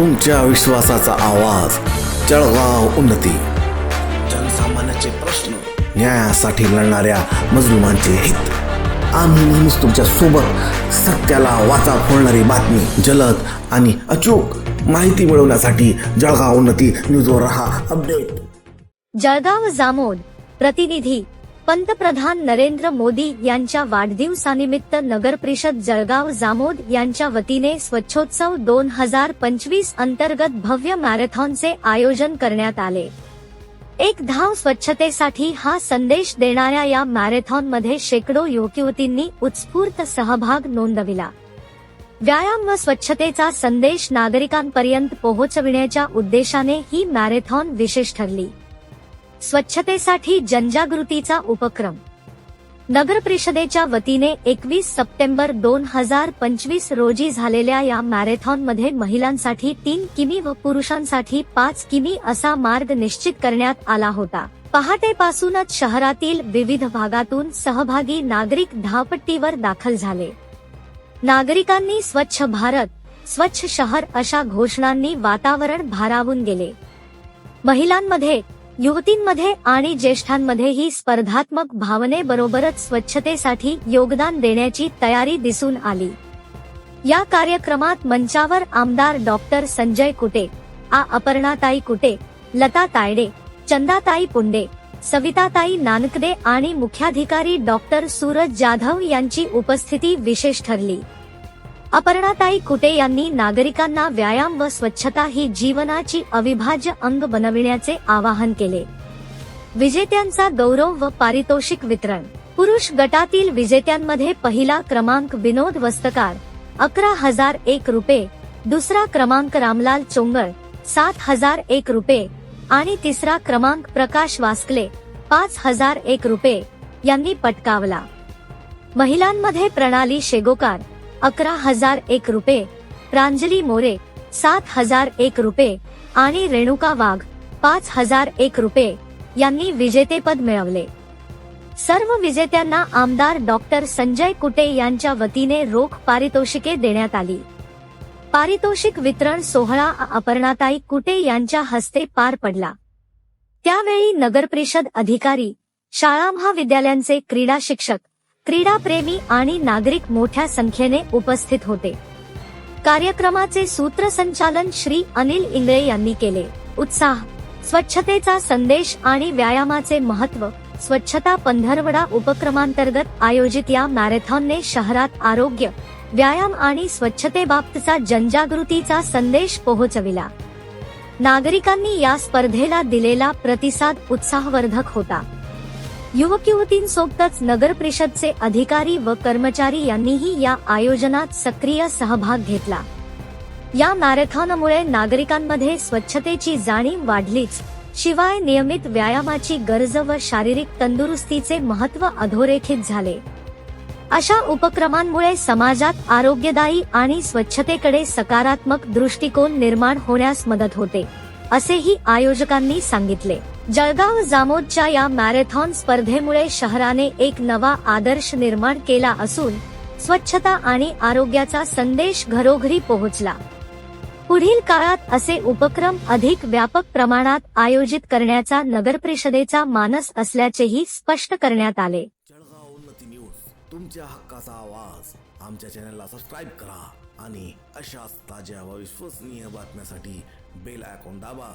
तुमच्या विश्वासाचा आवाज. जळगाव उन्नती. जनसामान्याचे प्रश्न न्यायासाठी लढणाऱ्या मजलुमांचे हित. आम्ही नेहमीच तुमच्यासोबत सत्याला वाचा फोडणारी बातमी जलद आणि अचूक माहिती मिळवण्यासाठी जळगाव उन्नती न्यूजवर रहा अपडेट. जळगाव जामोद प्रतिनिधी पंतप्रधान नरेंद्र मोदी यांच्या वाढदिवसानिमित्त नगर परिषद जळगाव जामोद यांच्या वतीने स्वच्छोत्सव दोन हजार पंचवीस अंतर्गत भव्य मॅरेथॉनचे आयोजन करण्यात आले. एक धाव स्वच्छतेसाठी हा संदेश देणाऱ्या या मॅरेथॉनमध्ये शेकडो युवकयुवतींनी उत्स्फूर्त सहभाग नोंदविला. व्यायाम व स्वच्छतेचा संदेश नागरिकांपर्यंत पोहोचविण्याच्या उद्देशाने ही मॅरेथॉन विशेष ठरली. स्वच्छतेसाठी जनजागृतीचा उपक्रम. नगर परिषदेच्या वतीने एकवीस सप्टेंबर दोन हजार पंचवीस रोजी झालेल्या या मॅरेथॉनमध्ये महिलांसाठी तीन किमी व पुरुषांसाठी पाच किमी असा मार्ग निश्चित करण्यात आला होता. पहाटेपासूनच शहरातील विविध भागातून सहभागी नागरिक धावपट्टीवर दाखल झाले. नागरिकांनी स्वच्छ भारत स्वच्छ शहर अशा घोषणांनी वातावरण भारावून गेले. महिलांमध्ये युवतींमध्ये आणि ज्येष्ठांमध्येही स्पर्धात्मक भावनेबरोबरच स्वच्छतेसाठी योगदान देण्याची तयारी दिसून आली. या कार्यक्रमात मंचावर आमदार डॉक्टर संजय कुटे आ. अपर्णाताई कुटे लता तायडे चंदाताई पुंडे सविताताई नानकदे आणि मुख्याधिकारी डॉक्टर सूरज जाधव यांची उपस्थिती विशेष ठरली. अपर्णाताई कुटे यांनी नागरिकांना व्यायाम व स्वच्छता ही जीवनाची अविभाज्य अंग बनविण्याचे आवाहन केले. विजेत्यांचा गौरव व पारितोषिक वितरण. पुरुष गटातील विजेत्यांमध्ये पहिला क्रमांक विनोद वस्तकार अकरा हजार एक रुपये दुसरा क्रमांक रामलाल चोंगळ सात हजार एक रुपये आणि तिसरा क्रमांक प्रकाश वास्कले पाच हजार एक रुपये यांनी पटकावला. महिलांमध्ये प्रणाली शेगोकार अकरा हजार एक रुपये प्रांजली मोरे सात हजार एक रुपये आणि रेणुका वाघ पाच हजार एक रुपये यांनी विजेतेपद मिळवले. सर्व विजेत्यांना आमदार डॉक्टर संजय कुटे यांच्या वतीने रोख पारितोषिके देण्यात आली. पारितोषिक वितरण सोहळा अपर्णाताई कुटे यांच्या हस्ते पार पडला. त्यावेळी नगरपरिषद अधिकारी शाळा महाविद्यालयांचे क्रीडा शिक्षक क्रीडाप्रेमी आणि नागरिक मोठ्या संख्येने उपस्थित होते. कार्यक्रमाचे सूत्रसंचालन श्री अनिल इंगळे यांनी केले. उत्साह स्वच्छतेचा संदेश आणि व्यायामाचे महत्त्व स्वच्छता पंधरवडा उपक्रमांतर्गत आयोजित या मॅरेथॉनने शहरात आरोग्य व्यायाम आणि स्वच्छतेबाबतचा जनजागृतीचा संदेश पोहोचविला. नागरिकांनी या स्पर्धेला दिलेला प्रतिसाद उत्साहवर्धक होता. युवक युवतींसोबतच नगर परिषदचे अधिकारी व कर्मचारी यांनीही या आयोजनात सक्रिय सहभाग घेतला. या मॅरेथॉनमुळे नागरिकांमध्ये स्वच्छतेची जाणीव वाढलीच. शिवाय नियमित व्यायामाची गरज व शारीरिक तंदुरुस्तीचे महत्त्व अधोरेखित झाले. अशा उपक्रमांमुळे समाजात आरोग्यदायी आणि स्वच्छतेकडे सकारात्मक दृष्टिकोन निर्माण होण्यास मदत होते असेही आयोजकांनी सांगितले. जळगाव जामोदच्या या मॅरेथॉन स्पर्धेमुळे शहराने एक नवा आदर्श निर्माण केला असून स्वच्छता आणि आरोग्याचा संदेश घरोघरी पोहोचला. पुढील काळात असे उपक्रम अधिक व्यापक प्रमाणात आयोजित करण्याचा नगर परिषदेचा मानस असल्याचेही स्पष्ट करण्यात आले. जळगाव उन्नती न्यूज तुमच्या हक्काचा आवाज. आमच्या चॅनलला सबस्क्राईब करा आणि अशाच ताज्या व विश्वसनीय बातम्यांसाठी बेल आयकॉन दाबा.